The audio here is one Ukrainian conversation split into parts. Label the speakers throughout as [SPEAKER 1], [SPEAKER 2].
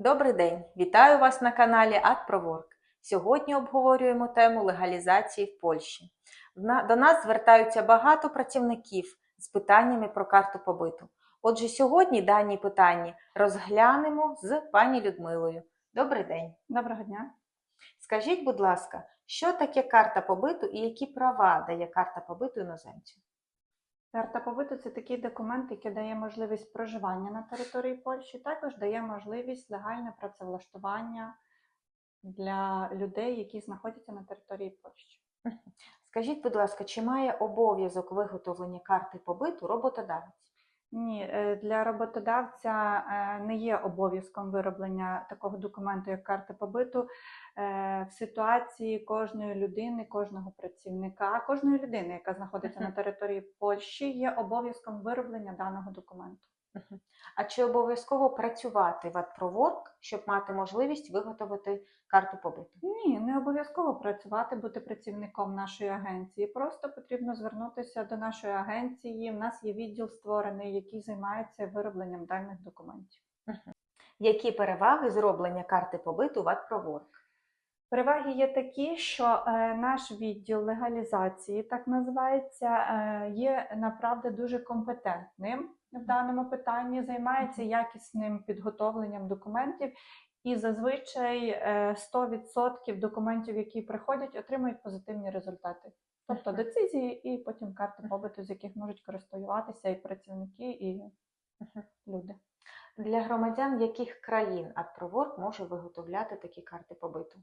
[SPEAKER 1] Добрий день! Вітаю вас на каналі AdProWork. Сьогодні обговорюємо тему легалізації в Польщі. До нас звертаються багато працівників з питаннями про карту побиту. Отже, сьогодні дані питання розглянемо з пані Людмилою. Добрий день!
[SPEAKER 2] Доброго дня.
[SPEAKER 1] Скажіть, будь ласка, що таке карта побиту і які права дає карта побиту іноземцю?
[SPEAKER 2] Карта побиту це такий документ, який дає можливість проживання на території Польщі, також дає можливість легальне працевлаштування для людей, які знаходяться на території Польщі.
[SPEAKER 1] Скажіть, будь ласка, чи має обов'язок виготовлення карти побиту роботодавець?
[SPEAKER 2] Ні, е, для роботодавця е, не є обов'язком вироблення такого документу, як карта побиту. Е, В ситуації кожної людини, кожного працівника, кожної людини, яка знаходиться на території Польщі, є обов'язком вироблення даного документу.
[SPEAKER 1] А чи обов'язково працювати в AdProWork, щоб мати можливість виготовити карту побиту?
[SPEAKER 2] Ні, не обов'язково працювати, бути працівником нашої агенції. Просто потрібно звернутися до нашої агенції. У нас є відділ створений, який займається виробленням даних документів.
[SPEAKER 1] Які переваги зроблення карти побиту в AdProWork?
[SPEAKER 2] Переваги є такі, що е, наш відділ легалізації, так називається, е, є направду дуже компетентним в даному питанні, займається якісним підготовленням документів. І зазвичай е, 100% документів, які приходять, отримують позитивні результати. Тобто децизії і потім карти побиту, з яких можуть користуватися і працівники, і люди.
[SPEAKER 1] Для громадян яких країн AdProWork може виготовляти такі карти побиту?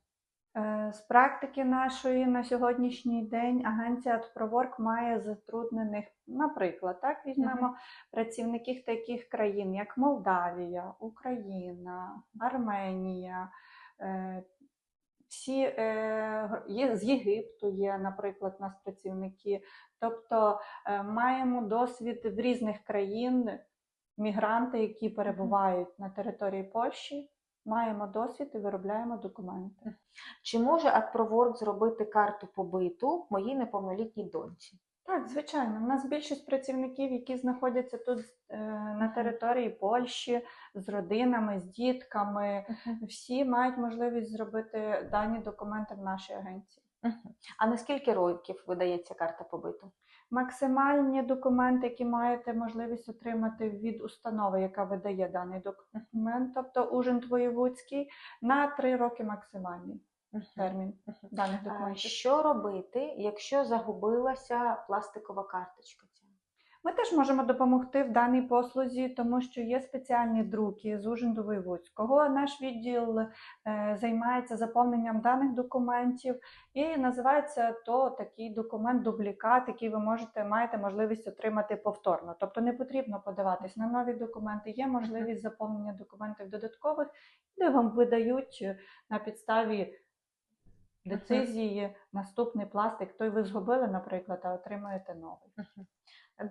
[SPEAKER 2] Е, З практики нашої на сьогоднішній день агенція AdProWork має затруднених, наприклад, так візьмемо працівників таких країн, як Молдавія, Україна, Арменія. е, Всі е, є з Єгипту є, наприклад, у нас працівники. Тобто маємо досвід в різних країн, мігранти, які перебувають на території Польщі. Маємо досвід і виробляємо документи.
[SPEAKER 1] Чи може AdProWork зробити карту побиту моїй неповнолітній доньці?
[SPEAKER 2] Так, звичайно. У нас більшість працівників, які знаходяться тут е, на території Польщі з родинами, з дітками, всі мають можливість зробити дані документи в нашій агенції.
[SPEAKER 1] А на скільки років видається карта побиту?
[SPEAKER 2] Максимальні документи, які маєте можливість отримати від установи, яка видає даний документ, тобто ужин воєвудський, на три роки максимальний термін даних документів.
[SPEAKER 1] Що робити, якщо загубилася пластикова карточка?
[SPEAKER 2] Ми теж можемо допомогти в даній послузі, тому що є спеціальні друки з Ужинду Воєвудського. Наш відділ е, займається заповненням даних документів і називається то такий документ дублікат, який ви можете маєте можливість отримати повторно. Тобто не потрібно подаватись на нові документи. Є можливість заповнення документів додаткових, де вам видають на підставі. Децизії, наступний пластик, той ви згубили, наприклад, а отримуєте новий.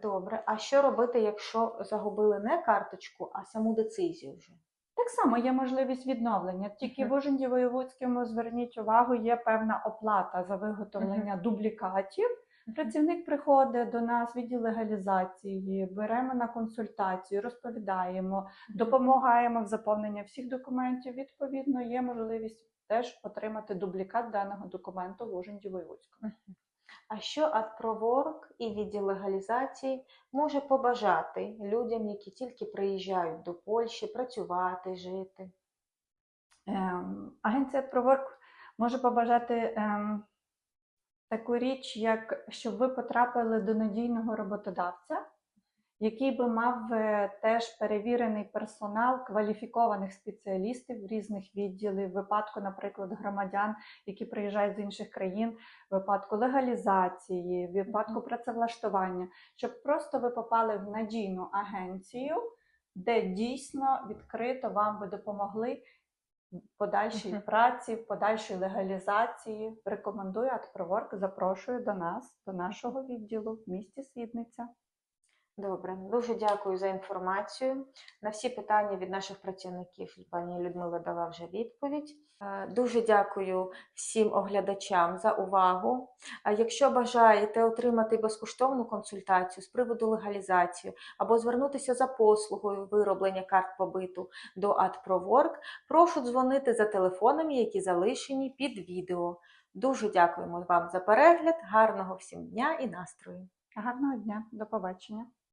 [SPEAKER 1] Добре. А що робити, якщо загубили не карточку, а саму децизію вже?
[SPEAKER 2] Так само є можливість відновлення. Тільки в Ужинді Воєвудському зверніть увагу, є певна оплата за виготовлення дублікатів. Працівник приходить до нас, відділ легалізації, беремо на консультацію, розповідаємо, допомагаємо в заповненні всіх документів. Відповідно, є можливість теж отримати дублікат даного документу в Ужинді Воєвудському.
[SPEAKER 1] А що AdProWork і відділ легалізації може побажати людям, які тільки приїжджають до Польщі працювати, жити?
[SPEAKER 2] Ем, Агенція Проворк може побажати ем, таку річ, як щоб ви потрапили до надійного роботодавця, який би мав е, теж перевірений персонал кваліфікованих спеціалістів різних відділів, в випадку, наприклад, громадян, які приїжджають з інших країн, в випадку легалізації, в випадку працевлаштування, щоб просто ви попали в надійну агенцію, де дійсно відкрито вам би допомогли подальшій праці, подальшій легалізації. Рекомендую AdProWork, запрошую до нас, до нашого відділу в місті Свідниця.
[SPEAKER 1] Добре, дуже дякую за інформацію. На всі питання від наших працівників пані Людмила дала вже відповідь. Е, Дуже дякую всім оглядачам за увагу. Якщо бажаєте отримати безкоштовну консультацію з приводу легалізації або звернутися за послугою вироблення карт побиту до AdProWork, прошу дзвонити за телефонами, які залишені під відео. Дуже дякуємо вам за перегляд, гарного всім дня і настрою!
[SPEAKER 2] Гарного дня, до побачення.